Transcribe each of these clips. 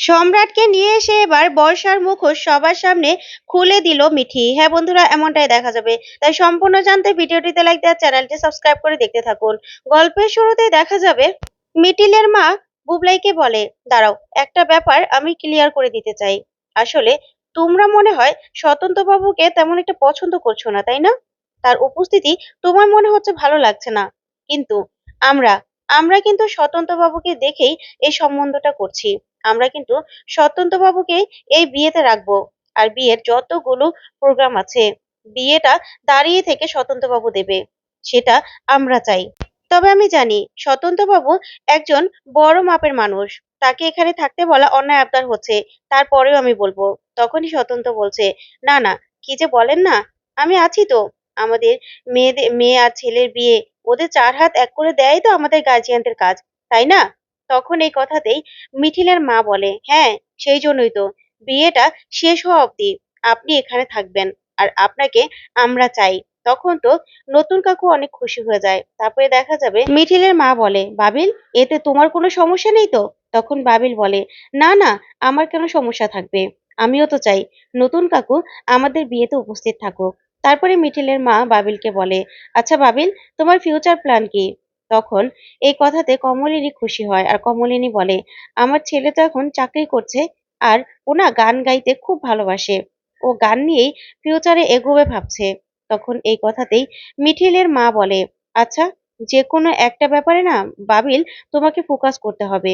সম্রাটকে নিয়ে এসে এবার বর্ষার মুখোশ সবার সামনে খুলে দিল মিঠি। হ্যাঁ বন্ধুরা, এমনটাই দেখা যাবে। তাই সম্পূর্ণ জানতে ভিডিওটিতে লাইক দেওয়ার চ্যানেলটি সাবস্ক্রাইব করে দেখতে থাকুন। গল্পের শুরুতেই দেখা যাবে, মিটিলের মা বুবলাইকে বলে, দাঁড়াও, একটা ব্যাপার আমি ক্লিয়ার করে দিতে চাই। আসলে তোমরা মনে হয় বাবুকে তেমন একটা পছন্দ করছ না, তাই না? তার উপস্থিতি তোমার মনে হচ্ছে ভালো লাগছে না। কিন্তু আমরা আমরা কিন্তু বাবুকে দেখেই এই সম্বন্ধটা করছি। আমরা কিন্তু স্বতন্ত্র বাবুকে এই বিয়েতে রাখব। আর বিয়ের যতগুলো প্রোগ্রাম আছে, বিয়েটা দাঁড়িয়ে থেকে স্বতন্ত্র বাবু দেবে, সেটা আমরা চাই। তবে আমি জানি স্বতন্ত্র বাবু একজন বড় মাপের মানুষ। তাকে এখানে থাকতে বলা অন্যায় আবদার হচ্ছে, তারপরেও আমি বলব, তখনই স্বতন্ত্র বলছে, না না, কি যে বলেন না, আমি আছি তো। আমাদের মেয়েদের মেয়ে আর ছেলের বিয়ে, ওদের চার হাত এক করে দেয় তো আমাদের গার্জিয়ানদের কাজ, তাই না? তখন এই কথাতেই মিঠিলের মা বলে হ্যাঁ সেই জন্যই তো। বিয়েটা শেষ হওয়া অবধি আপনি এখানে থাকবেন আর আপনাকে আমরা চাই। তখন তো নতুন কাকু অনেক খুশি হয়ে যায়। তারপরে দেখা যাবে মিঠিলের মা বলে, বাবিল, এতে তোমার কোনো সমস্যা নেই তো? তখন বাবিল বলে, না না, আমার কেন সমস্যা থাকবে? আমিও তো চাই। নতুন কাকু আমাদের বিয়েতে উপস্থিত থাকুক। তারপরে মিঠিলের মা বাবিলকে বলে আচ্ছা বাবিল, তোমার ফিউচার প্ল্যান কি? তখন এই কথাতে কমলিনী খুশি হয় আর কমলিনী বলে, আমার ছেলে তো এখন চাকরি করছে আর ও না গান গাইতে খুব ভালোবাসে। ও গান নিয়েই ফিউচারে এগোবে ভাবছে। তখন এই কথাতেই মিঠিলের মা বলে আচ্ছা যে কোনো একটা ব্যাপারে না, বাবিল তোমাকে ফোকাস করতে হবে।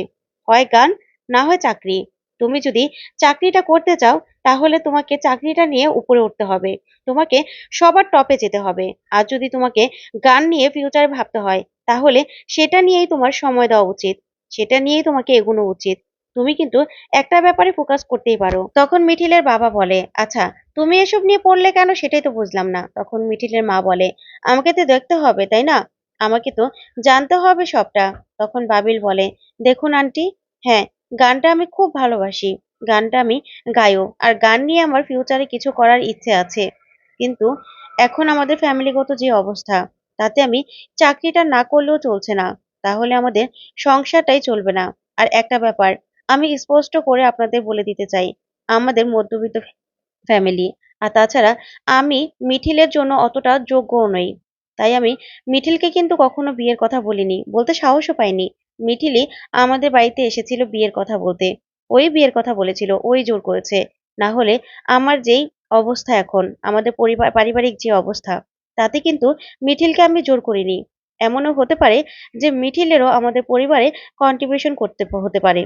হয় গান, না হয় চাকরি। তুমি যদি চাকরিটা করতে চাও, তাহলে তোমাকে চাকরিটা নিয়ে উপরে উঠতে হবে। তোমাকে সবার টপে যেতে হবে। আর যদি তোমাকে গান নিয়ে ফিউচারে ভাবতে হয় তাহলে সেটা নিয়েই তোমার সময় দেওয়া উচিত। সেটা নিয়েই তোমাকে এগোনো উচিত। তুমি কিন্তু একটা ব্যাপারে ফোকাস করতেই পারো। তখন মিঠিলের বাবা বলে আচ্ছা তুমি এসব নিয়ে পড়লে কেন সেটাই তো বুঝলাম না। তখন মিঠিলের মা বলে, আমাকে তো দেখতে হবে, তাই না? আমাকে তো জানতে হবে সবটা। তখন বাবিল বলে, দেখুন আন্টি হ্যাঁ গানটা আমি খুব ভালোবাসি। গানটা আমি গাইও, আর গান নিয়ে আমার ফিউচারে কিছু করার ইচ্ছে আছে। কিন্তু এখন আমাদের ফ্যামিলিগত যে অবস্থা তাতে আমি চাকরিটা না করলেও চলছে না। তাহলে আমাদের সংসারটাই চলবে না। আর একটা ব্যাপার, আমি স্পষ্ট করে আপনাদের বলে দিতে চাই, আমাদের মধ্যবিত্ত ফ্যামিলি, আর তাছাড়া আমি মিঠিলের জন্য অতটা যোগ্যও নই। তাই আমি মিঠিলকে কিন্তু কখনো বিয়ের কথা বলিনি, বলতে সাহসও পাইনি। মিঠিলি আমাদের বাড়িতে এসেছিল বিয়ের কথা বলতে। ওই বিয়ের কথা বলেছিল, ওই জোর করেছে। না হলে আমার যেই অবস্থা এখন, আমাদের পরিবার, পারিবারিক যে অবস্থা তাতে কিন্তু মিঠিলকে আমি জোর করিনি। এমনও হতে পারে যে মিঠিলেরও আমাদের পরিবারে কন্ট্রিবিউশন করতে হতে পারে।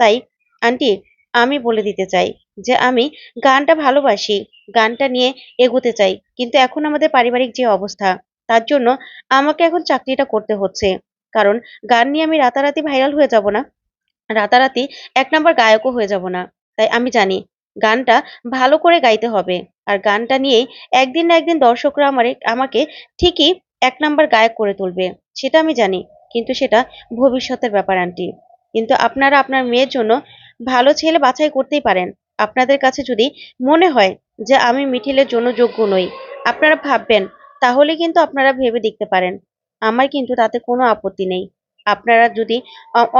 তাই, আন্টি, আমি বলে দিতে চাই যে আমি গানটা ভালোবাসি, গানটা নিয়ে এগোতে চাই। কিন্তু এখন আমাদের পারিবারিক যে অবস্থা, তার জন্য আমাকে এখন চাকরিটা করতে হচ্ছে। কারণ গান নিয়ে আমি রাতারাতি ভাইরাল হয়ে যাব না। রাতারাতি এক নাম্বার গায়কও হয়ে যাব না। তাই আমি জানি গানটা ভালো করে গাইতে হবে। আর গানটা নিয়েই একদিন না একদিন দর্শকরা আমার, আমাকে ঠিকই এক নাম্বার গায়ক করে তুলবে, সেটা আমি জানি। কিন্তু সেটা ভবিষ্যতের ব্যাপার, আন্টি। কিন্তু আপনারা আপনার মেয়ের জন্য ভালো ছেলে বাছাই করতেই পারেন। আপনাদের কাছে যদি মনে হয় যে আমি মিঠিলের জন্য যোগ্য নই, আপনারা ভাববেন, তাহলে কিন্তু আপনারা ভেবে দেখতে পারেন। আমার কিন্তু তাতে কোনো আপত্তি নেই। আপনারা যদি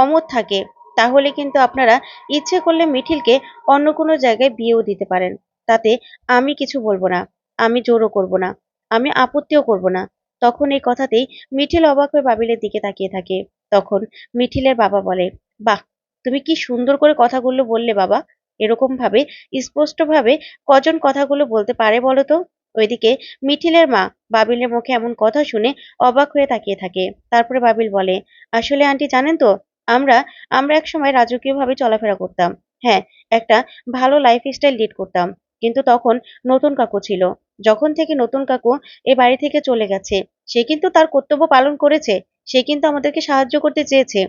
অমত থাকে তাহলে কিন্তু আপনারা ইচ্ছে করলে মিঠিলকে অন্য কোনো জায়গায় বিয়েও দিতে পারেন। তাতে আমি কিছু বলব না, আমি জোরও করব না, আমি আপত্তিও করব না। তখন এই কথাতেই মিঠিল অবাক হয়ে বাবিলের দিকে তাকিয়ে থাকে। তখন মিঠিলের বাবা বলে, বাহ, তুমি কি সুন্দর করে কথাগুলো বললে বাবা। এরকম ভাবে স্পষ্ট ভাবে কজন কথাগুলো বলতে পারে বলো তো? ওইদিকে মিঠিলের মা বাবিলের মুখে এমন কথা শুনে অবাক হয়ে তাকিয়ে থাকে। তারপরে বাবিল বলে, আসলে আন্টি জানেন তো আমরা আমরা এক সময় রাজকীয় ভাবে চলাফেরা করতাম। হ্যাঁ একটা ভালো লাইফ স্টাইল লিড করতাম। কিন্তু তখন নতুন কাকু ছিল। যখন থেকে নতুন কাকু এ বাড়ি থেকে চলে গেছে, সে কিন্তু তার কর্তব্য পালন করেছে। সে কিন্তু আমাদেরকে সাহায্য করতে চেয়েছে।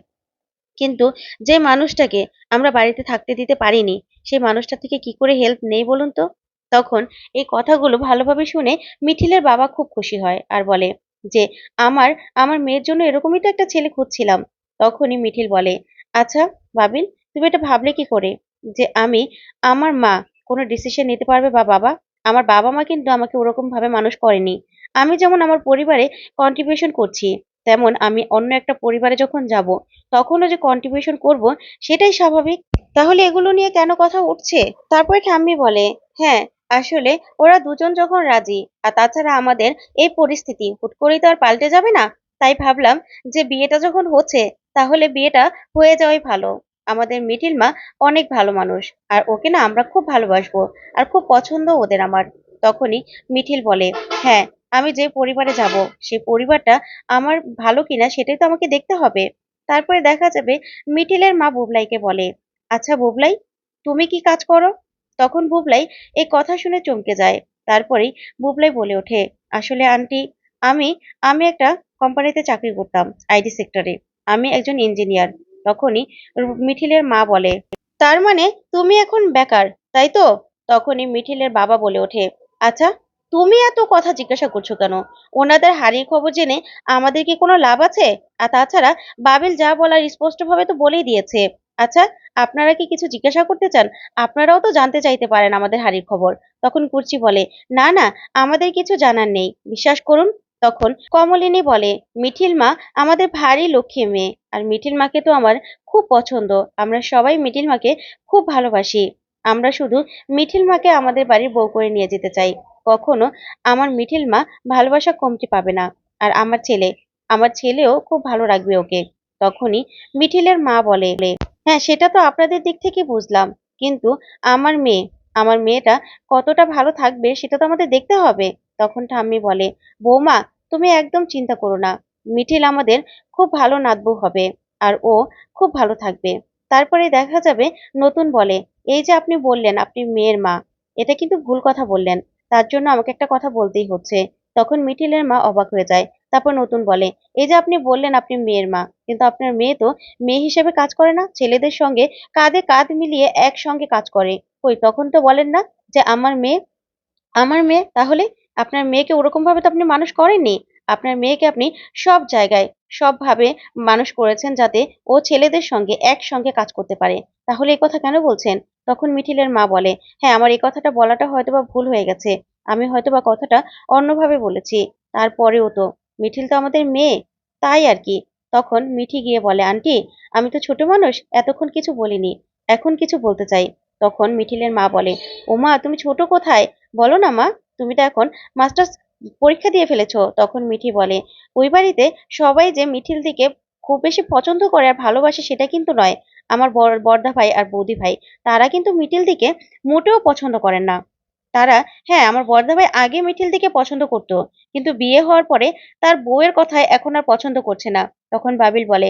কিন্তু যে মানুষটাকে আমরা বাড়িতে থাকতে দিতে পারিনি সেই মানুষটা থেকে কি করে হেল্প নেই বলুন তো? তখন এই কথাগুলো ভালোভাবে শুনে মিঠিলের বাবা খুব খুশি হয় আর বলে যে, আমার আমার মেয়ের জন্য এরকমই তো একটা ছেলে খুঁজছিলাম। তখনই মিঠিল বলে আচ্ছা বাবিল, তুমি এটা ভাবলে কি করে? যে আমি, আমার মা কোনো ডিসিশন নিতে পারবে বা বাবা? আমার বাবা মা কিন্তু আমাকে ওরকম ভাবে মানুষ করেনি। আমি যেমন আমার পরিবারে কন্ট্রিবিউশন করছি, তেমন আমি অন্য একটা পরিবারে যখন যাব, তখনও যে কন্ট্রিবিউশন করব, সেটাই স্বাভাবিক। তাহলে এগুলো নিয়ে কেন কথা উঠছে? তারপরে ঠাম্মি বলে হ্যাঁ আসলে ওরা দুজন যখন রাজি, আর তাছাড়া আমাদের এই পরিস্থিতি, হুট করেই তো আর পাল্টে যাবে না? তাই ভাবলাম যে বিয়েটা যখন হচ্ছে তাহলে বিয়েটা হয়ে যাওয়াই ভালো। আমাদের মিঠিল মা অনেক ভালো মানুষ। আর ওকে না আমরা খুব ভালোবাসবো। আর খুব পছন্দ ওদের আমার। তখনই মিঠিল বলে হ্যাঁ আমি যে পরিবারে যাব সেই পরিবারটা আমার ভালো কিনা সেটাই তো আমাকে দেখতে হবে। তারপরে দেখা যাবে মিঠিলের মা বুবলাইকে বলে আচ্ছা বুবলাই, তুমি কি কাজ করো? তখন বুবলাই এই কথা শুনে চমকে যায়। তারপরেই বুবলাই বলে ওঠে, আসলে আন্টি, আমি আমি একটা কোম্পানিতে চাকরি করতাম আইটি সেক্টরে আমি একজন ইঞ্জিনিয়ার তখনই মিঠিলের মা বলে, তার মানে তুমি এখন বেকার, তাই তো? তখনই মিঠিলের বাবা বলে ওঠে আচ্ছা তুমি এত কথা জিজ্ঞাসা করছ কেন? ওনাদের হারির খবর জেনে আমাদের কি কোনো লাভ আছে? আর তাছাড়া বাবিল যা বলার স্পষ্টভাবে তো বলেই দিয়েছে আচ্ছা আপনারা কি কিছু জিজ্ঞাসা করতে চান? আপনারাও তো জানতে চাইতে পারেন আমাদের হারির খবর। তখন কুর্চি বলে, না না, আমাদের কিছু জানার নেই, বিশ্বাস করুন তখন কমলিনী বলে, মিঠিল মা, আমাদের ভারী লক্ষ্মী মেয়ে। আর মিঠিল মাকে তো আমার খুব পছন্দ। আমরা সবাই মিঠিল মাকে খুব ভালোবাসি। আমরা শুধু মিঠিল মাকে আমাদের বাড়ির বউ করে নিয়ে যেতে চাই। কখনো আমার মিঠিল মা ভালোবাসা কমতি পাবে না। আর আমার ছেলে, আমার ছেলেও খুব ভালো রাখবে ওকে। তখনই মিঠিলের মা বলে হ্যাঁ সেটা তো আপনাদের দিক থেকে বুঝলাম। কিন্তু আমার মেয়ে, আমার মেয়েটা কতটা ভালো থাকবে সেটা তো আমাদের দেখতে হবে। তখন ঠাম্মি বলে, বৌমা তুমি একদম চিন্তা করো না। মিঠিল আমাদের খুব ভালো নাতবু হবে আর ও খুব ভালো থাকবে। তারপরে দেখা যাবে নতুন বলে, এই যে আপনি বললেন আপনি মেয়ের মা, এটা কিন্তু ভুল কথা বললেন। তার জন্য আমাকে একটা কথা বলতেই হচ্ছে। তখন মিঠিলের মা অবাক হয়ে যায়। তারপর নতুন বলে, এই যে আপনি বললেন আপনি মেয়ের মা, কিন্তু আপনার মেয়ে তো মেয়ে হিসেবে কাজ করে না, ছেলেদের সঙ্গে কাঁধে কাঁধ মিলিয়ে একসঙ্গে কাজ করে। কই, তখন তো বলেন না যে, আমার মেয়ে আমার মেয়ে, তাহলে আপনার মেয়েকে ওরকম ভাবে তো আপনি মানুষ করেননি। আপনার মেয়েকে আপনি সব জায়গায়, সবভাবে মানুষ করেছেন যাতে ও ছেলেদের সঙ্গে একসঙ্গে কাজ করতে পারে। তাহলে এই কথা কেন বলছেন? তখন মিঠিলের মা বলে হ্যাঁ আমার এই কথাটা বলাটা হয়তোবা ভুল হয়ে গেছে। আমি হয়তোবা কথাটা অন্যভাবে বলেছি। তারপরেও তো, মিঠিল তো আমাদের মেয়ে। তাই আর কি। তখন মিঠি গিয়ে বলে, আন্টি, আমি তো ছোট মানুষ, এতক্ষণ কিছু বলিনি। এখন কিছু বলতে চাই। তখন মিঠিলের মা বলে, ওমা, তুমি ছোট কোথায়? বলো না মা। তুমি তো এখন মাস্টার্স পরীক্ষা দিয়ে ফেলেছো, তখন মিঠি বলে। ওই বাড়িতে সবাই যে মিঠিল দিকে খুব বেশি পছন্দ করে আর ভালোবাসে সেটা কিন্তু নয়। আমার বর বর্দা ভাই আর বৌদি ভাই, তারা কিন্তু মিঠিল দিকে মোটেও পছন্দ করেন না। তারা হ্যাঁ আমার বর্দা ভাই আগে মিঠিল দিকে পছন্দ করতো, কিন্তু বিয়ে হওয়ার পরে তার বউয়ের কথায় এখন আর পছন্দ করছে না। তখন বাবিল বলে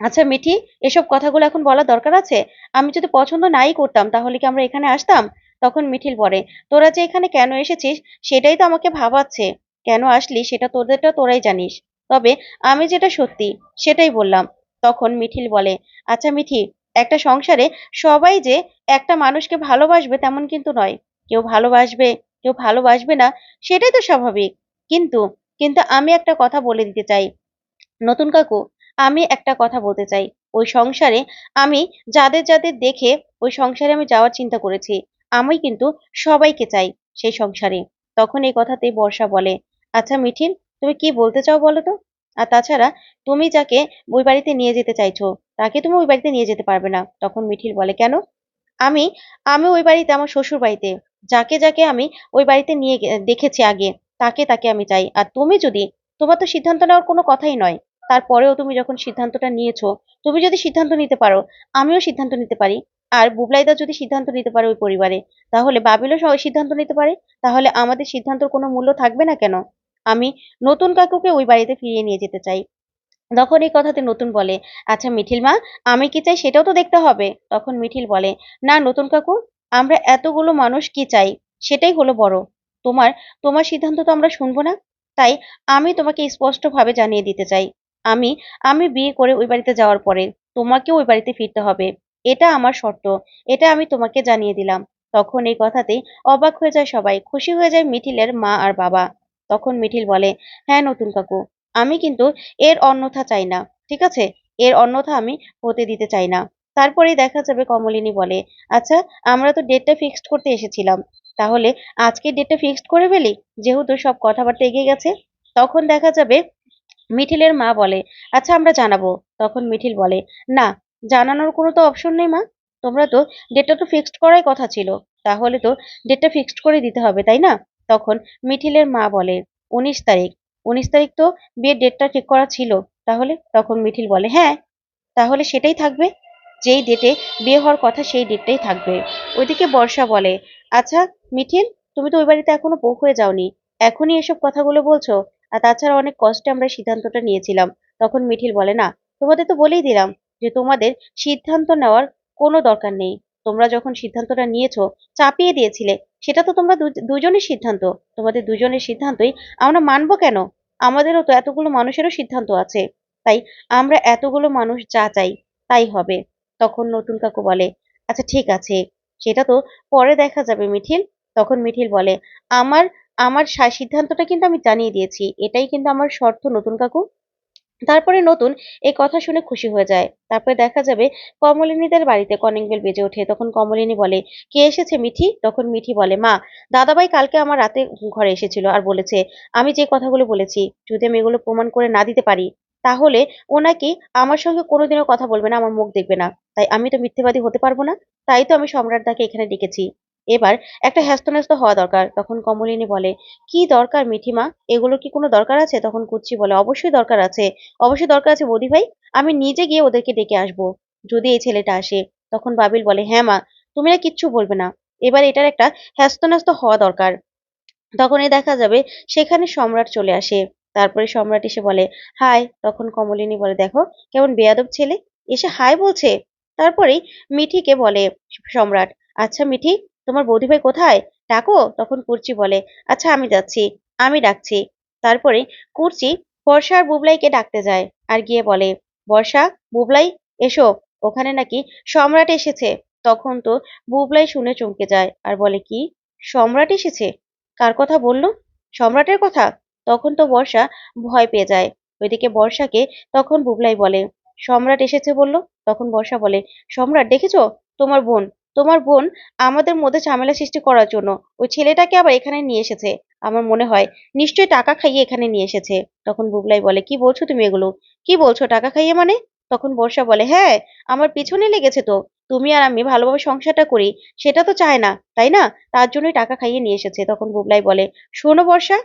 আচ্ছা মিঠি, এসব কথাগুলো এখন বলা দরকার আছে? আমি যদি পছন্দ নাই করতাম, তাহলে কি আমরা এখানে আসতাম? তখন মিঠিল বলে, তোরা যে এখানে কেন এসেছিস সেটাই তো আমাকে ভাবাচ্ছে। কেন আসলি সেটা তোদেরটা তোরাই জানিস। তবে আমি যেটা সত্যি সেটাই বললাম। তখন মিঠিল বলে আচ্ছা মিঠি, একটা সংসারে সবাই যে একটা মানুষকে ভালোবাসবে তেমন কিন্তু নয়। কেউ ভালোবাসবে কেউ ভালোবাসবে না সেটাই তো স্বাভাবিক। কিন্তু কিন্তু আমি একটা কথা বলে দিতে চাই। নতুন কাকু, আমি একটা কথা বলতে চাই। ওই সংসারে আমি যাদের যাদের দেখে ওই সংসারে আমি যাওয়ার চিন্তা করেছি। আমি কিন্তু সবাইকে চাই সেই সংসারে। তখন এই কথাতেই বর্ষা বলে আচ্ছা মিঠিল, তুমি কি বলতে চাও বলো তো? আর তাছাড়া তুমি যাকে ওই বাড়িতে নিয়ে যেতে চাইছো, তাকে তুমি ওই বাড়িতে নিয়ে যেতে পারবে না। তখন মিঠিল বলে, কেন? আমি আমি ওই বাড়িতে, আমার শ্বশুর বাড়িতে, যাকে যাকে আমি ওই বাড়িতে নিয়ে দেখেছি আগে, তাকে তাকে আমি চাই। আর তুমি যদি, তোমার তো সিদ্ধান্ত নেওয়ার কোনো কথাই নয়। তারপরেও তুমি যখন সিদ্ধান্তটা নিয়েছো, তুমি যদি সিদ্ধান্ত নিতে পারো, আমিও সিদ্ধান্ত নিতে পারি। আর বুবলাইদা যদি সিদ্ধান্ত নিতে পারে ওই পরিবারে, তাহলে বাবিলও সিদ্ধান্ত নিতে পারে, তাহলে আমাদের সিদ্ধান্তর কোনো মূল্য থাকবে না কেন? আমি নতুন কাকুকে ওই বাড়িতে ফিরিয়ে নিয়ে যেতে চাই। তখন এই কথাতে নতুন বলে আচ্ছা মিঠিল মা, আমি কি চাই সেটাও তো দেখতে হবে। তখন মিঠিল বলে, না নতুন কাকু, আমরা এতগুলো মানুষ কি চাই? সেটাই হলো বড়। তোমার তোমার সিদ্ধান্ত তো আমরা শুনব না। তাই আমি তোমাকে স্পষ্টভাবে জানিয়ে দিতে চাই। আমি আমি বিয়ে করে ওই বাড়িতে যাওয়ার পরে তোমাকেও ওই বাড়িতে ফিরতে হবে। এটা আমার শর্ত, এটা আমি তোমাকে জানিয়ে দিলাম। তখন এই কথাতেই অবাক হয়ে যায় সবাই, খুশি হয়ে যায় মিঠিলের মা আর বাবা। তখন মিঠিল বলে হ্যাঁ নতুন কাকু, আমি কিন্তু এর অন্যথা চাই না, ঠিক আছে? এর অন্যথা আমি হতে দিতে চাই না। তারপরেই দেখা যাবে কমলিনী বলে আচ্ছা আমরা তো ডেটটা ফিক্সড করতে এসেছিলাম, তাহলে আজকে ডেটটা ফিক্সড করে ফেলি, যেহেতু সব কথাবার্তা এগিয়ে গেছে? তখন দেখা যাবে মিঠিলের মা বলে আচ্ছা আমরা জানাব। তখন মিঠিল বলে, না জানানোর কোনো তো অপশন নেই মা। তোমরা তো ডেটটা তো ফিক্সড করাই কথা ছিল। তাহলে তো ডেটটা ফিক্সড করে দিতে হবে, তাই না? তখন মিঠিলের মা বলে, উনিশ তারিখ। উনিশ তারিখ তো বিয়ের ডেটটা ঠিক করা ছিল। তাহলে? তখন মিঠিল বলে হ্যাঁ তাহলে সেটাই থাকবে। যেই ডেটে বিয়ে হওয়ার কথা সেই ডেটটাই থাকবে। ওইদিকে বর্ষা বলে আচ্ছা মিঠিল তুমি তো ওই বাড়িতে এখনও বউ হয়ে যাওনি। এখনই এসব কথাগুলো বলছো। আর তাছাড়া অনেক কষ্টে আমরা সিদ্ধান্তটা নিয়েছিলাম। তখন মিঠিল বলে, না, তোমাদের তো বলেই দিলাম। যে তোমাদের সিদ্ধান্ত নেওয়ার কোনো দরকার নেই। তোমরা যখন সিদ্ধান্তটা নিয়েছো, চাপিয়ে দিয়েছিলে, সেটা তো তোমরা দুজনের সিদ্ধান্ত। তোমাদের দুজনের সিদ্ধান্তই আমরা মানবো কেন? আমাদেরও তো এতগুলো মানুষেরও সিদ্ধান্ত আছে। তাই আমরা এতগুলো মানুষ যা চাই, তাই হবে। তখন নতুন কাকু বলে আচ্ছা ঠিক আছে। সেটা তো পরে দেখা যাবে মিঠিল। তখন মিঠিল বলে, আমার আমার সিদ্ধান্তটা কিন্তু আমি জানিয়ে দিয়েছি। এটাই কিন্তু আমার শর্ত, নতুন কাকু। তারপরে নতুন এই কথা শুনে খুশি হয়ে যায়। তারপরে দেখা যাবে কমলিনীদের বাড়িতে কলিং বেল বেজে ওঠে। তখন কমলিনী বলে, কে এসেছে মিঠি? তখন মিঠি বলে, মা, দাদাভাই কালকে আমার রাতে ঘরে এসেছিল আর বলেছে, আমি যে কথাগুলো বলেছি, যদি আমি এগুলো প্রমাণ করে না দিতে পারি, তাহলে ও নাকি আমার সঙ্গে কোনোদিনও কথা বলবে না, আমার মুখ দেখবে না। তাই আমি তো মিথ্যেবাদী হতে পারব না। তাই তো আমি সম্রাট দাকে এখানে ডেকেছি। এবার একটা হ্যাস্তন্যস্ত হওয়া দরকার। তখন কমলিনী বলে, কি দরকার মিঠিমা? এগুলো কি কোনো দরকার আছে? তখন কুচি বলে, অবশ্যই দরকার আছে। অবশ্যই দরকার আছে বৌদি ভাই। আমি নিজে গিয়ে ওদেরকে ডেকে আসব, যদি এই ছেলেটা আসে। তখন বাবিল বলে হ্যাঁ মা, তুমি না কিচ্ছু বলবে না। এবার এটার একটা হ্যাস্তন্যস্ত হওয়া দরকার। তখন তখনই দেখা যাবে সেখানে সম্রাট চলে আসে। তারপরে সম্রাট এসে বলে হাই তখন কমলিনী বলে, দেখো, কেমন বেয়াদব ছেলে। এসে হাই বলছে। তারপরেই মিঠিকে বলে, সম্রাট আচ্ছা মিঠি তোমার বৌদিভাই কোথায়? ডাকো, তখন কুর্চি বলে আচ্ছা আমি যাচ্ছি, আমি ডাকছি। তারপরে কুর্চি বর্ষা আর বুবলাইকে ডাকতে যায় আর গিয়ে বলে, বর্ষা, বুবলাই, এসো, ওখানে নাকি সম্রাট এসেছে। তখন তো বুবলাই শুনে চমকে যায় আর বলে, কি? সম্রাট এসেছে? কার কথা বলল? সম্রাটের কথা? তখন তো বর্ষা ভয় পেয়ে যায়। ওইদিকে বর্ষাকে তখন বুবলাই বলে, সম্রাট এসেছে বলল? তখন বর্ষা বলে, সম্রাট, দেখেছ? তোমার বোন তোমার বোন আমাদের মধ্যে ঝামেলা সৃষ্টি করার জন্য। ওই ছেলেটাকে আবার এখানে নিয়ে এসেছে, আমার মনে হয়। নিশ্চয়ই টাকা খাইয়ে এখানে নিয়ে এসেছে। তখন বুবলাই বলে, কি বলছো তুমি এগুলো? কি বলছো টাকা খাইয়ে মানে? তখন বর্ষা বলে হ্যাঁ আমার পিছনে লেগেছে তো। তুমি আর আমি ভালোভাবে সংসারটা করি, সেটা তো চায় না, তাই না? তার জন্যই টাকা খাইয়ে নিয়ে এসেছে। তখন বুবলাই বলে, শোনো বর্ষা,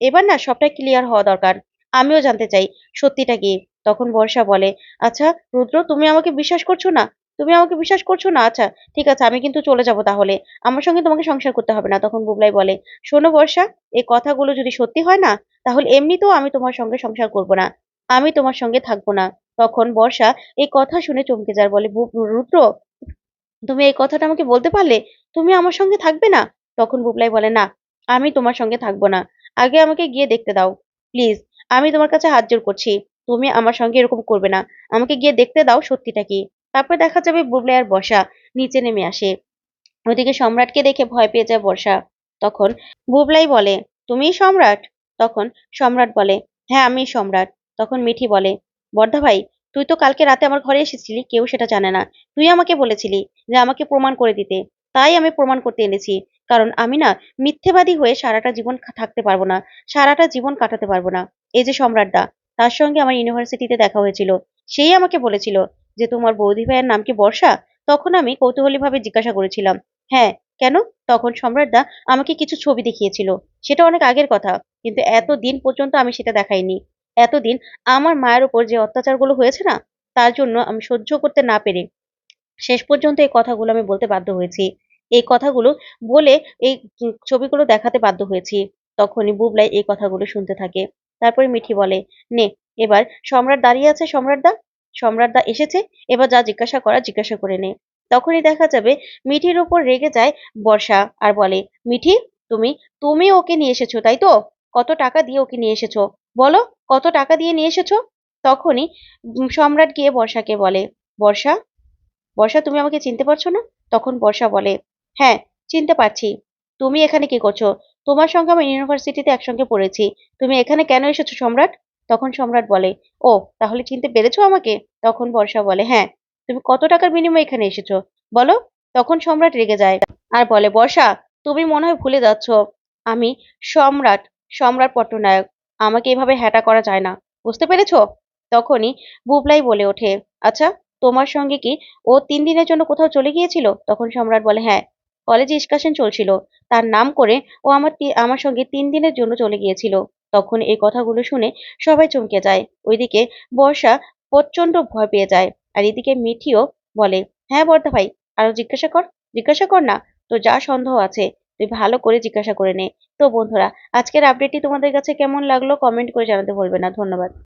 এবার না সবটা ক্লিয়ার হওয়া দরকার। আমিও জানতে চাই সত্যিটা কি? তখন বর্ষা বলে আচ্ছা রুদ্র, তুমি আমাকে বিশ্বাস করছ না? তুমি আমাকে বিশ্বাস করছ না? আচ্ছা ঠিক আছে, আমি কিন্তু চলে যাব তাহলে। আমার সঙ্গে তোমাকে সংসার করতে হবে না, তখন বুবলাই বলে। শোনো বর্ষা, এই কথাগুলো যদি সত্যি হয় না, তাহলে এমনিতেও আমি তোমার সঙ্গে সংসার করব না। আমি তোমার সঙ্গে থাকব না। তখন বর্ষা এই কথা শুনে চমকে যায়, বলে "বু- রুদ্র, তুমি এই কথাটা আমাকে বলতে পারলে? তুমি আমার সঙ্গে থাকবে না? তখন বুবলাই বলে, না, আমি তোমার সঙ্গে থাকব না। আগে আমাকে গিয়ে দেখতে দাও, প্লিজ। আমি তোমার কাছে হাত জোর করছি। তুমি আমার সঙ্গে এরকম করবে না। আমাকে গিয়ে দেখতে দাও সত্যিটা কি। তারপরে দেখা যাবে বুবলাই আর বর্ষা নিচে নেমে আসে। ওদিকে সম্রাটকে দেখে ভয় পেয়ে যায় বর্ষা। তখন বুবলাই বলে তুমিই সম্রাট? তখন সম্রাট বলে হ্যাঁ আমি সম্রাট। তখন মিঠি বলে, বর্ধা ভাই, তুই তো কালকে রাতে আমার ঘরে এসেছিলি, কেউ সেটা জানে না। তুই আমাকে বলেছিলি যে আমাকে প্রমাণ করে দিতে। তাই আমি প্রমাণ করতে এনেছি। কারণ আমি না মিথ্যেবাদী হয়ে সারাটা জীবন থাকতে পারব না। সারাটা জীবন কাটাতে পারব না। এই যে সম্রাটদা, তার সঙ্গে আমার ইউনিভার্সিটিতে দেখা হয়েছিল। সেই আমাকে বলেছিল যে তোমার বৌদি ভাইয়ের নাম কি বর্ষা? তখন আমি কৌতূহলী ভাবে জিজ্ঞাসা করেছিলাম হ্যাঁ কেন? তখন সম্রাটদা আমাকে কিছু ছবি দেখিয়েছিল, সেটা অনেক আগের কথা, কিন্তু এত দিন পর্যন্ত আমি সেটা দেখাইনি। এতদিন আমার মায়ের উপর যে অত্যাচারগুলো হয়েছে না, তার জন্য আমি সহ্য করতে না পেরে শেষ পর্যন্ত এই কথাগুলো আমি বলতে বাধ্য হয়েছি। এই কথাগুলো বলে এই ছবিগুলো দেখাতে বাধ্য হয়েছি। তখনই বুবলাই এই কথাগুলো শুনতে থাকে। তারপরে মিঠি বলে, নে, এবার সম্রাট দাঁড়িয়ে আছে, সম্রাটদা? সম্রাটদা এসেছে, এবার যা জিজ্ঞাসা করা জিজ্ঞাসা করে নে। তখনই দেখা যাবে মিঠির উপর রেগে যায় বর্ষা আর বলে, মিঠি, তুমি তুমি ওকে নিয়ে এসেছ, তাই তো? কত টাকা দিয়ে ওকে নিয়ে এসেছ? বলো, কত টাকা দিয়ে নিয়ে এসেছ? তখনই সম্রাট গিয়ে বর্ষাকে বলে, বর্ষা বর্ষা, তুমি আমাকে চিনতে পারছ না? তখন বর্ষা বলে হ্যাঁ চিনতে পারছি। তুমি এখানে কি করছ? তোমার সঙ্গে আমি ইউনিভার্সিটিতে একসঙ্গে পড়েছি। তুমি এখানে কেন এসেছ সম্রাট? তখন সম্রাট বলে ও তাহলে চিনতে পেরেছ আমাকে? তখন বর্ষা বলে হ্যাঁ তুমি কত টাকার বিনিময়ে এখানে এসেছ? বলো? তখন সম্রাট রেগে যায় আর বলে, বর্ষা, তুমি মনে হয় ভুলে যাচ্ছ, আমি সম্রাট সম্রাট পট্টনায়ক, আমাকে এভাবে হ্যাটা করা যায় না, বুঝতে পেরেছ? তখনই বুবলাই বলে ওঠে আচ্ছা তোমার সঙ্গে কি ও তিন দিনের জন্য কোথাও চলে গিয়েছিল? তখন সম্রাট বলে হ্যাঁ কলেজে এক্সকারশন চলছিল, তার নাম করে ও আমার আমার সঙ্গে তিন দিনের জন্য চলে গিয়েছিল। তখন এই কথাগুলো শুনে সবাই চমকে যায়। ওইদিকে বর্ষা প্রচণ্ড ভয় পেয়ে যায় আর এদিকে মিঠিও বলে হ্যাঁ বর্দা ভাই, আরও জিজ্ঞাসা কর জিজ্ঞাসা কর না তো যা সন্দেহ আছে, তুই ভালো করে জিজ্ঞাসা করে নে। তো বন্ধুরা, আজকের আপডেটটি তোমাদের কাছে কেমন লাগল কমেন্ট করে জানাতে ভুলবে না, ধন্যবাদ।